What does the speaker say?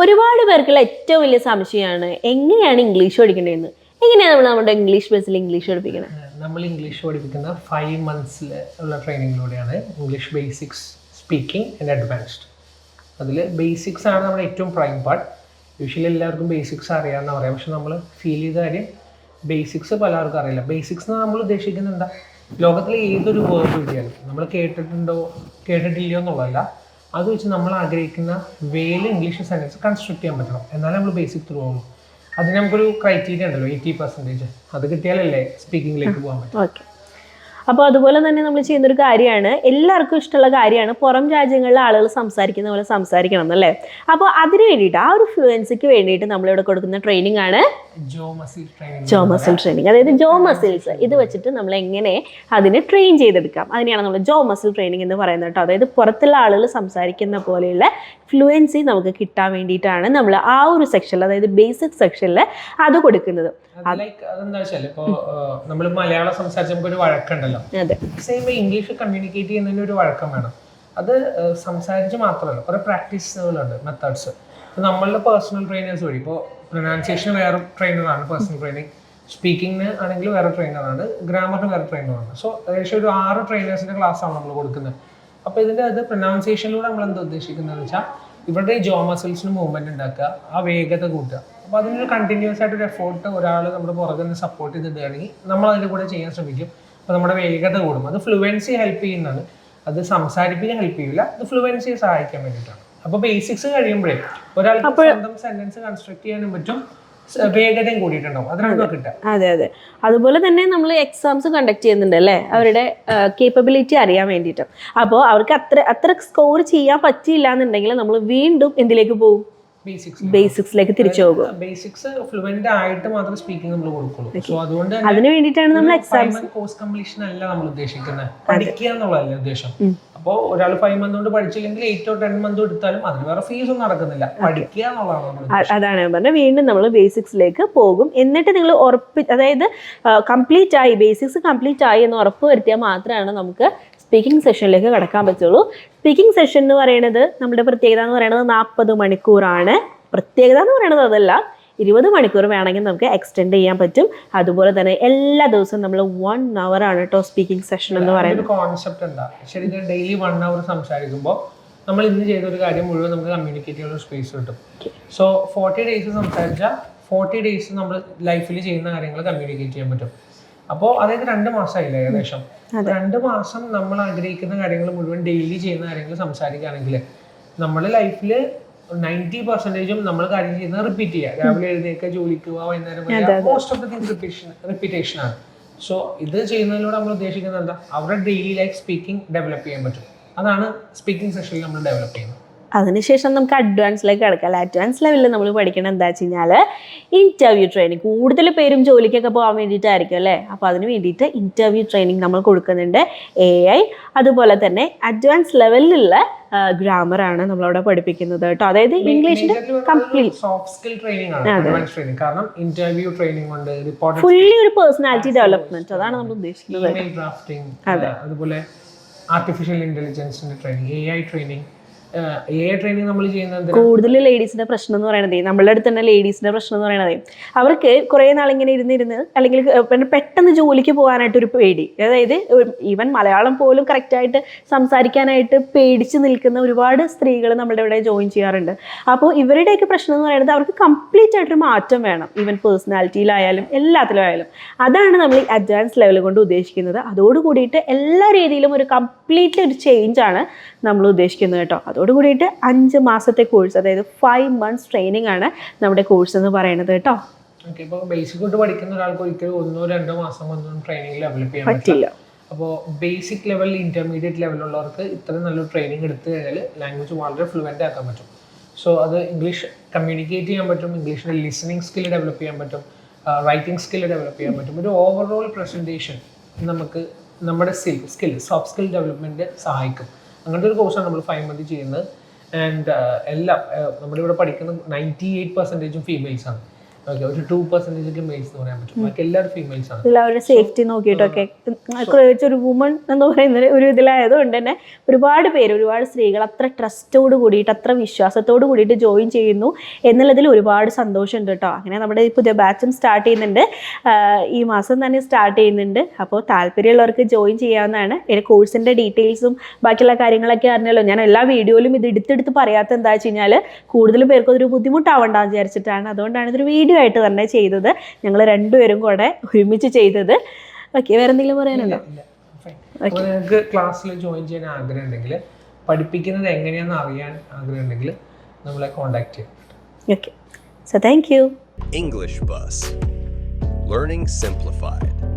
ഒരുപാട് പേർക്കുള്ള ഏറ്റവും വലിയ സംശയമാണ് എങ്ങനെയാണ് ഇംഗ്ലീഷ് പഠിക്കേണ്ടതെന്ന്. എങ്ങനെയാണ് നമ്മൾ നമ്മുടെ ഇംഗ്ലീഷ് ബസ്സിൽ ഇംഗ്ലീഷ് പഠിപ്പിക്കുന്നത് നമ്മൾ ഇംഗ്ലീഷ് പഠിപ്പിക്കുന്ന ഫൈവ് മന്ത്സിൽ ഉള്ള ട്രെയിനിങ്ങിലൂടെയാണ് English basics speaking and advanced അതിൽ ബേസിക്സ് ആണ് നമ്മുടെ ഏറ്റവും പ്രൈം പാർട്ട് യൂഷ്വലി എല്ലാവർക്കും ബേസിക്സ് അറിയാമെന്ന് പറയാം. പക്ഷെ നമ്മൾ ഫീൽ ചെയ്ത കാര്യം ബേസിക്സ് പലർക്കും അറിയില്ല. ബേസിക്സ് എന്ന് നമ്മൾ ഉദ്ദേശിക്കുന്നത് എന്താ? ലോകത്തിലെ ഏതൊരു വേർഡ് കിട്ടിയാലും നമ്മൾ കേട്ടിട്ടുണ്ടോ കേട്ടിട്ടില്ലയോ എന്നുള്ളതല്ല അത് വെച്ച് നമ്മൾ ആഗ്രഹിക്കുന്ന വേയിൽ ഇംഗ്ലീഷ് സെന്റൻസ് കൺസ്ട്രക്ട് ചെയ്യാൻ പറ്റണം. എന്നാലേ നമ്മൾ ബേസിക് ത്രൂ ആവുള്ളൂ. അതിന് നമുക്കൊരു ക്രൈറ്റീരിയ ഉണ്ടല്ലോ എയ്റ്റി പെർസെന്റേജ് അത് കിട്ടിയാലല്ലേ സ്പീക്കിംഗിലേക്ക് പോകാൻ പറ്റും. അപ്പോൾ അതുപോലെ തന്നെ നമ്മൾ ചെയ്യുന്നൊരു കാര്യമാണ് എല്ലാവർക്കും ഇഷ്ടമുള്ള കാര്യമാണ് പുറം രാജ്യങ്ങളിലെ ആളുകൾ സംസാരിക്കുന്ന പോലെ സംസാരിക്കണം എന്നല്ലേ? അപ്പോൾ അതിന് വേണ്ടിയിട്ട് ആ ഒരു ഫ്ലുവൻസിക്ക് വേണ്ടിയിട്ട് നമ്മളിവിടെ കൊടുക്കുന്ന ട്രെയിനിങ് ആണ് ജോ മസിൽ ട്രെയിനിങ് അതായത് ജോ മസിൽസ് ഇത് വെച്ചിട്ട് നമ്മൾ എങ്ങനെ അതിനെ ട്രെയിൻ ചെയ്തെടുക്കാം. അതിനെയാണ് നമ്മൾ ജോ മസിൽ ട്രെയിനിങ് എന്ന് പറയുന്നത് കേട്ടോ. അതായത് പുറത്തുള്ള ആളുകൾ സംസാരിക്കുന്ന പോലെയുള്ള ഫ്ലുവൻസി നമുക്ക് കിട്ടാൻ വേണ്ടിയിട്ടാണ് നമ്മൾ ആ ഒരു സെക്ഷനിൽ അതായത് ബേസിക് സെക്ഷനിൽ അത് കൊടുക്കുന്നത്. നമ്മൾ മലയാളം സംസാരിച്ച് നമുക്കൊരു വഴക്കുണ്ടല്ലോ. സെയിം ഇംഗ്ലീഷ് കമ്മ്യൂണിക്കേറ്റ് ചെയ്യുന്നതിന് ഒരു വഴക്കം വേണം. അത് സംസാരിച്ച് മാത്രമല്ല കുറേ പ്രാക്ടീസുകളുണ്ട് മെത്തേഡ്സ് നമ്മളുടെ പേഴ്സണൽ ട്രെയിനേഴ്സ് വഴി ഇപ്പോൾ പ്രൊനൗൺസിയേഷൻ വേറെ ട്രെയിനറാണ് പേഴ്സണൽ ട്രെയിനിങ് സ്പീക്കിങ്ങിന് ആണെങ്കിൽ വേറെ ട്രെയിനറാണ് ഗ്രാമറിന് വേറെ ട്രെയിനറാണ് സോ ഏകദേശം ഒരു ആറ് ട്രെയിനേഴ്സിന്റെ ക്ലാസ്സാണ് നമ്മൾ കൊടുക്കുന്നത്. അപ്പോൾ ഇതിന്റെ അത് പ്രൊനൗൺസിയേഷനിലൂടെ നമ്മൾ എന്താ ഉദ്ദേശിക്കുന്നത് വെച്ചാൽ ഇവരുടെ ഈ ജോ മസിൽസിന് മൂവ്മെന്റ് ഉണ്ടാക്കുക ആ വേഗത കൂട്ടുക. അപ്പോൾ അതിനൊരു കണ്ടിന്യൂസ് ആയിട്ട് ഒരു എഫോർട്ട് ഒരാൾ നമ്മുടെ പുറകെ നിന്ന് സപ്പോർട്ട് ചെയ്തിടുകയാണെങ്കിൽ നമ്മൾ അതിന്റെ കൂടെ ചെയ്യാൻ ശ്രമിക്കും. അപ്പോൾ നമ്മുടെ വേഗത കൂടും. അത് ഫ്ലുവൻസി ഹെൽപ്പ് ചെയ്യുന്നതാണ് അത് സംസാരിപ്പിക്കാൻ ഹെൽപ്പ് ചെയ്യില്ല അത് ഫ്ലുവൻസിയെ സഹായിക്കാൻ വേണ്ടിയിട്ടാണ്. അപ്പോൾ ബേസിക്സ് കഴിയുമ്പോഴേ ഒരാൾക്ക് സ്വന്തം സെന്റൻസ് കൺസ്ട്രക്ട് ചെയ്യാനും പറ്റും. വേഗതയും കൂടിയിട്ടുണ്ടാവും. അത് കിട്ടുക അതെ. അതെ അതുപോലെ തന്നെ നമ്മൾ എക്സാംസ് കണ്ടക്ട് ചെയ്യുന്നുണ്ട് അല്ലേ? അവരുടെ കേപ്പബിലിറ്റി അറിയാൻ വേണ്ടിയിട്ട്. അപ്പോൾ അവർക്ക് അത്ര അത്ര സ്കോർ ചെയ്യാൻ പറ്റിയില്ല എന്നുണ്ടെങ്കിൽ നമ്മൾ വീണ്ടും എന്തിലേക്ക് പോകും? ബേസിക്സിലേക്ക് തിരിച്ചു പോകും. ബേസിക്സ് ഫ്ലുവന്റ് ആയിട്ട് മാത്രം സ്പീക്കിംഗ് നമ്മൾ കൊടുക്കുള്ളൂ. സോ അതുകൊണ്ട് അതിന് വേണ്ടിയിട്ടാണ് നമ്മൾ എക്സാം കോഴ്സ് കംപ്ലീഷൻ അല്ല നമ്മൾ ഉദ്ദേശിക്കുന്നത്. പഠിക്കുക എന്നുള്ളതല്ല ഉദ്ദേശം. അപ്പോൾ ഒരാൾ ഫൈവ് മന്ത് കൊണ്ട് പഠിച്ചില്ലെങ്കിൽ എയ്റ്റോ ടെൻ മന്ത് എടുത്താലും അതിന് വേറെ ഫീസ് ഒന്നും നടക്കുന്നില്ല. പഠിക്കുക എന്നുള്ളതാണ് അതാണ് ഞാൻ പറഞ്ഞത്. വീണ്ടും നമ്മൾ ബേസിക്സിലേക്ക് പോകും. എന്നിട്ട് നിങ്ങൾ ഉറപ്പി അതായത് കംപ്ലീറ്റ് ആയി ബേസിക്സ് കംപ്ലീറ്റ് ആയി എന്ന് ഉറപ്പ് വരുത്തിയാൽ മാത്രമാണ് നമുക്ക് സ്പീക്കിംഗ് സെഷനിലേക്ക് കടക്കാൻ പറ്റുള്ളൂ. സ്പീക്കിംഗ് സെഷൻ എന്ന് പറയുന്നത് നമ്മുടെ പ്രത്യേകത എന്ന് പറയുന്നത് നാൽപ്പത് മണിക്കൂറാണ്. പ്രത്യേകത എന്ന് പറയുന്നത് അതല്ല. ഇരുപത് മണിക്കൂർ വേണമെങ്കിൽ നമുക്ക് എക്സ്റ്റെൻഡ് ചെയ്യാൻ പറ്റും. അതുപോലെ തന്നെ എല്ലാ ദിവസവും നമ്മൾ വൺ അവർ ആണ് കേട്ടോ സ്പീക്കിംഗ് സെഷൻ എന്ന് പറയുന്നത്. കോൺസെപ്റ്റ് എന്താ ശരി ഡെയിലി വൺ അവർ സംസാരിക്കുമ്പോൾ നമ്മൾ ഇന്ന് ചെയ്ത ഒരു കാര്യം മുഴുവൻ നമുക്ക് കമ്മ്യൂണിക്കേറ്റ് ചെയ്യാനുള്ള സ്പേസ് കിട്ടും. സോ ഫോർട്ടി ഡേയ്സ് സംസാരിച്ചാൽ ഫോർട്ടി ഡേയ്സ് നമ്മൾ ലൈഫിൽ ചെയ്യുന്ന കാര്യങ്ങൾ കമ്മ്യൂണിക്കേറ്റ് ചെയ്യാൻ പറ്റും. അപ്പോൾ അതായത് രണ്ട് മാസമായില്ലേ ഏകദേശം? രണ്ട് മാസം നമ്മൾ ആഗ്രഹിക്കുന്ന കാര്യങ്ങൾ മുഴുവൻ ഡെയിലി ചെയ്യുന്ന കാര്യങ്ങൾ സംസാരിക്കുകയാണെങ്കിൽ നമ്മുടെ ലൈഫിൽ നയന്റി പെർസെന്റേജും നമ്മൾ കാര്യം ചെയ്യുന്നത് റിപ്പീറ്റ് ചെയ്യുക. രാവിലെ എഴുന്നേൽക്കുക ജോലിക്ക് പോവുക വൈകുന്നേരം most of the things repetition repetition ആണ്. സോ ഇത് ചെയ്യുന്നതിലൂടെ നമ്മൾ ഉദ്ദേശിക്കുന്നത് എന്താ? അവരുടെ ഡെയിലി ലൈഫ് സ്പീക്കിംഗ് ഡെവലപ്പ് ചെയ്യാൻ പറ്റും. അതാണ് സ്പീക്കിംഗ് സെഷനിൽ നമ്മൾ ഡെവലപ്പ് ചെയ്യുന്നത്. അതിനുശേഷം നമുക്ക് അഡ്വാൻസിലേക്ക് കിടക്കാം. അഡ്വാൻസ് ലെവലിൽ നമ്മൾ പഠിക്കണം എന്താ വെച്ച് കഴിഞ്ഞാൽ ഇന്റർവ്യൂ ട്രെയിനിങ് കൂടുതൽ പേരും ജോലിക്കൊക്കെ പോകാൻ വേണ്ടിയിട്ടായിരിക്കും അല്ലേ? അപ്പോൾ അതിന് വേണ്ടിയിട്ട് ഇന്റർവ്യൂ ട്രെയിനിങ് നമ്മൾ കൊടുക്കുന്നുണ്ട്. എ ഐ അതുപോലെ തന്നെ അഡ്വാൻസ് ലെവലിലുള്ള ഗ്രാമറാണ് നമ്മളവിടെ പഠിപ്പിക്കുന്നത് കേട്ടോ. അതായത് ഇംഗ്ലീഷിന്റെ കംപ്ലീറ്റ് സോഫ്റ്റ് സ്കിൽ ട്രെയിനിങ് ആണ് അഡ്വാൻസ് ട്രെയിനിങ് കാരണം ഇന്റർവ്യൂ ട്രെയിനിങ് ഉണ്ട് റിപ്പോർട്ട് ഫുള്ളി ഒരു പേഴ്സണാലിറ്റി ഡെവലപ്മെന്റ് അതാണ് നമ്മൾ ഉദ്ദേശിക്കുന്നത്. അതുപോലെ ആർട്ടിഫിഷ്യൽ ഇന്റലിജൻസിന്റെ ട്രെയിനിങ് എ ഐ ട്രെയിനിങ് കൂടുതൽ ലേഡീസിന്റെ പ്രശ്നം എന്ന് പറയുന്നത് നമ്മളുടെ അടുത്ത് തന്നെ ലേഡീസിന്റെ പ്രശ്നം എന്ന് പറയുന്നത് അവർക്ക് കുറെ ഇങ്ങനെ ഇരുന്നിരുന്ന് അല്ലെങ്കിൽ പെട്ടെന്ന് ജോലിക്ക് പോകാനായിട്ട് ഒരു പേടി. അതായത് ഈവൻ മലയാളം പോലും കറക്റ്റായിട്ട് സംസാരിക്കാനായിട്ട് പേടിച്ച് നിൽക്കുന്ന ഒരുപാട് സ്ത്രീകൾ നമ്മുടെ ഇവിടെ ജോയിൻ ചെയ്യാറുണ്ട്. അപ്പോൾ ഇവരുടെയൊക്കെ പ്രശ്നം എന്ന് പറയുന്നത് അവർക്ക് കംപ്ലീറ്റ് ആയിട്ടൊരു മാറ്റം വേണം. ഈവൻ പേഴ്സണാലിറ്റിയിലായാലും എല്ലാത്തിലും ആയാലും അതാണ് നമ്മൾ ഈ അഡ്വാൻസ് ലെവൽ കൊണ്ട് ഉദ്ദേശിക്കുന്നത്. അതോടുകൂടിയിട്ട് എല്ലാ രീതിയിലും ഒരു കംപ്ലീറ്റ്ലി ഒരു ചേഞ്ച് ആണ് നമ്മൾ ഉദ്ദേശിക്കുന്നത് കേട്ടോ. അതോട് കൂടിയിട്ട് അഞ്ച് മാസത്തെ കോഴ്സ് അതായത് ഫൈവ് മന്ത്സ് ട്രെയിനിങ് ആണ് നമ്മുടെ കോഴ്സ് എന്ന് പറയുന്നത് കേട്ടോ. ബേസിക് തൊട്ട് പഠിക്കുന്ന ഒരാൾക്ക് ഒരിക്കലും ഒന്നോ രണ്ടോ മാസം ഒന്നും ട്രെയിനിങ് ഡെവലപ്പ് ചെയ്യാൻ പറ്റില്ല. പറ്റില്ല അപ്പോൾ ബേസിക് ലെവൽ ഇന്റർമീഡിയറ്റ് ലെവലുള്ളവർക്ക് ഇത്രയും നല്ലൊരു ട്രെയിനിങ് എടുത്തു കഴിഞ്ഞാൽ ലാംഗ്വേജ് വളരെ ഫ്ലുവന്റ് ആക്കാൻ പറ്റും. സോ അത് ഇംഗ്ലീഷ് കമ്മ്യൂണിക്കേറ്റ് ചെയ്യാൻ പറ്റും ഇംഗ്ലീഷിന്റെ ലിസണിങ് സ്കിൽ ഡെവലപ്പ് ചെയ്യാൻ പറ്റും റൈറ്റിംഗ് സ്കിൽ ഡെവലപ്പ് ചെയ്യാൻ പറ്റും. ഒരു ഓവറോൾ പ്രസന്റേഷൻ നമുക്ക് നമ്മുടെ skill skill soft skill development സഹായിക്കും. അങ്ങനത്തെ ഒരു കോഴ്സാണ് നമ്മൾ ഫൈവ് മന്ത് ചെയ്യുന്നത്. ആൻഡ് എല്ലാം നമ്മളിവിടെ ഇവിടെ പഠിക്കുന്ന നയന്റി എയ്റ്റ് പെർസെന്റേജും ഫീമെയിൽസ് ആണ്. ഓക്കെ ഒരു ടു മെയിൽസ് എന്ന് പറയാൻ പറ്റും. ബാക്കി എല്ലാവരും ഫീമെയിൽസ് ആണ്. എല്ലാവരുടെ സേഫ്റ്റി നോക്കിയിട്ടൊക്കെ പ്രത്യേകിച്ച് ഒരു വുമൺ എന്ന് പറയുന്ന ഒരു ഇതിലായതുകൊണ്ട് തന്നെ ഒരുപാട് പേര് ഒരുപാട് സ്ത്രീകൾ അത്ര ട്രസ്റ്റോട് കൂടിയിട്ട് അത്ര വിശ്വാസത്തോട് കൂടിയിട്ട് ജോയിൻ ചെയ്യുന്നു എന്നുള്ളതിൽ ഒരുപാട് സന്തോഷമുണ്ട് കേട്ടോ. അങ്ങനെ നമ്മുടെ ഈ പുതിയ ബാച്ചും സ്റ്റാർട്ട് ചെയ്യുന്നുണ്ട്. ഈ മാസം തന്നെ സ്റ്റാർട്ട് ചെയ്യുന്നുണ്ട്. അപ്പോൾ താല്പര്യമുള്ളവർക്ക് ജോയിൻ ചെയ്യാവുന്നതാണ്. എന്റെ കോഴ്സിന്റെ ഡീറ്റെയിൽസും ബാക്കിയുള്ള കാര്യങ്ങളൊക്കെ അറിഞ്ഞല്ലോ. ഞാൻ എല്ലാ വീഡിയോയിലും ഇത് എടുത്തെടുത്ത് പറയാത്ത എന്താ വെച്ച് കഴിഞ്ഞാൽ കൂടുതൽ പേർക്ക് അതൊരു ബുദ്ധിമുട്ടാവണ്ടെന്ന് വിചാരിച്ചിട്ടാണ്. അതുകൊണ്ടാണ് ഇതൊരു വീഡിയോ ആയിട്ട് തന്നെ ചെയ്തത്. ഞങ്ങൾ രണ്ടുപേരും കൂടെ ഒരുമിച്ച് ചെയ്തത്. ഓക്കെ വേറെ എന്തെങ്കിലും പറയാനുണ്ടോ? ഫൈൻ നിങ്ങൾക്ക് ക്ലാസ്സിൽ ജോയിൻ ചെയ്യാൻ ആഗ്രഹം ഉണ്ടെങ്കിൽ പഠിപ്പിക്കുന്നത് എങ്ങനെയാണെന്ന് അറിയാൻ ആഗ്രഹം ഉണ്ടെങ്കിൽ നമ്മളെ കോൺടാക്ട് ചെയ്യാം. Okay so thank you English bus learning Simplified.